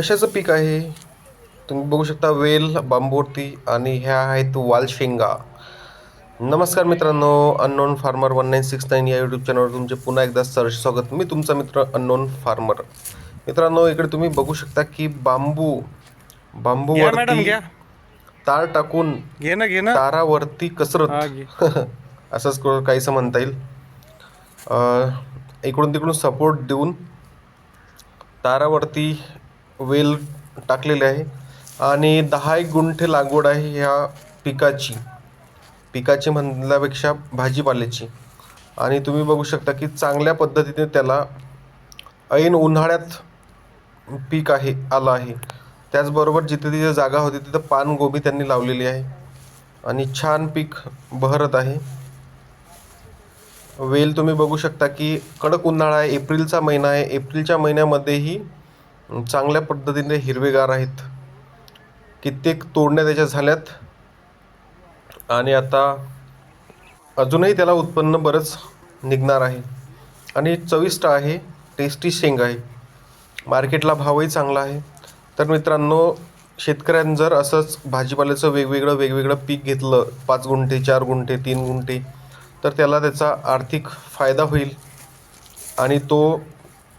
कशाचं पीक आहे? तुम्ही बघू शकता वेल बांबूवरती आणि ह्या आहेत वाल शेंगा. नमस्कार मित्रांनो unknown farmer one nine six nine या यूट्यूब चॅनलवर तुमचे पुन्हा एकदा सरस स्वागत. मी तुमचा मित्र अननोन फार्मर मित्रांनो इकडे तुम्ही बघू शकता की बांबू बांबूवरती तार टाकून घे ना घे ना. तारावरती कसरत. असंच काहीसं म्हणता येईल. इकडून तिकडून सपोर्ट देऊन तारावरती वेल टाकलेले आहे. आणि दहा एक गुंठे लागवड आहे ह्या पिकाची. पिकाची म्हणल्यापेक्षा भाजीपाल्याची. आणि तुम्ही बघू शकता की चांगल्या पद्धतीने त्याला ऐन उन्हाळ्यात पीक आहे आलं आहे. त्याचबरोबर जिथे तिथे जागा होती तिथं पानगोबी त्यांनी लावलेली आहे. आणि छान पीक बहरत आहे. वेल तुम्ही बघू शकता की कडक उन्हाळा आहे एप्रिलचा महिना आहे. एप्रिलच्या महिन्यामध्येही चांगल्या पद्धतीने हिरवेगार आहेत. कित्येक तोडण्या त्याच्या झाल्यात. आणि आता अजूनही त्याला उत्पन्न बरंच निघणार आहे. आणि चविष्ट आहे टेस्टी शेंग आहे. मार्केटला भावही चांगला आहे. तर मित्रांनो शेतकऱ्यांनी जर असंच भाजीपाल्याचं वेगवेगळं वेगवेगळं पीक घेतलं पाच गुंठे चार गुंठे तीन गुंठे तर त्याला त्याचा आर्थिक फायदा होईल. आणि तो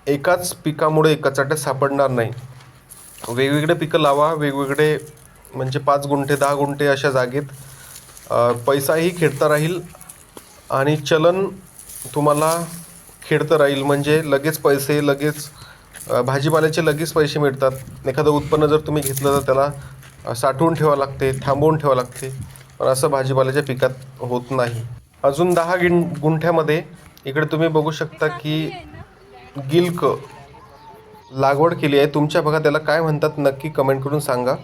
एकाच पिकामुळे कचाट्यात सापडणार नाही. वेगवेगळे पिकं लावा वेगवेगळे म्हणजे पाच गुंठे दहा गुंठे अशा जागेत पैसाही खेळता राहील आणि चलन तुम्हाला खेळतं राहील. म्हणजे लगेच पैसे लगेच भाजीपाल्याचे लगेच पैसे मिळतात. एखादं उत्पन्न जर तुम्ही घेतलं तर त्याला साठवून ठेवावं लागते थांबवून ठेवावं लागते. पण असं भाजीपाल्याच्या पिकात होत नाही. अजून दहा गिन गुंठ्यामध्ये इकडे तुम्ही बघू शकता की गिल्क लागवड केली आहे. तुमच्या भागात त्याला काय म्हणतात नक्की कमेंट करून सांगा.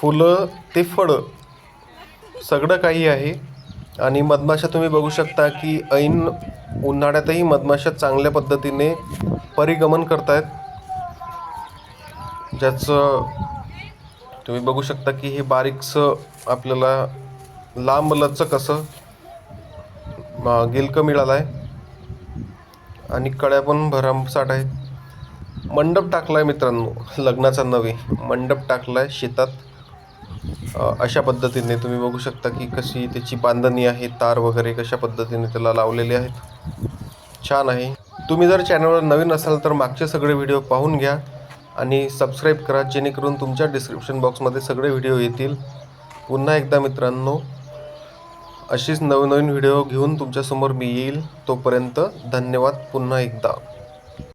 फुलं ते फळं सगळं काही आहे. आणि मधमाशा तुम्ही बघू शकता की ऐन उन्हाळ्यातही मधमाशा चांगल्या पद्धतीने परिगमन करतायत. ज्याचं तुम्ही बघू शकता की हे बारीकसं आपल्याला लांब लचक असं गिलकं मिळालं आहे आणि कळ्या पण भरमसाठ आहेत. मंडप टाकला आहे मित्रांनो लग्नाचा नवे. मंडप टाकला आहे शेतात अशा पद्धतीने तुम्ही बघू शकता की कशी त्याची बांधणी आहे तार वगैरे कशा पद्धतीने त्याला लावलेले आहेत. छान आहे. तुम्ही जर चॅनलवर नवीन असाल तर मागचे सगळे व्हिडिओ पाहून घ्या आणि सबस्क्राईब करा जेणेकरून तुमच्या डिस्क्रिप्शन बॉक्समध्ये सगळे व्हिडिओ येतील. पुन्हा एकदा मित्रांनो अशीच नवनवीन व्हिडिओ घेऊन तुमच्यासमोर मी येईल. तोपर्यंत धन्यवाद पुन्हा एकदा.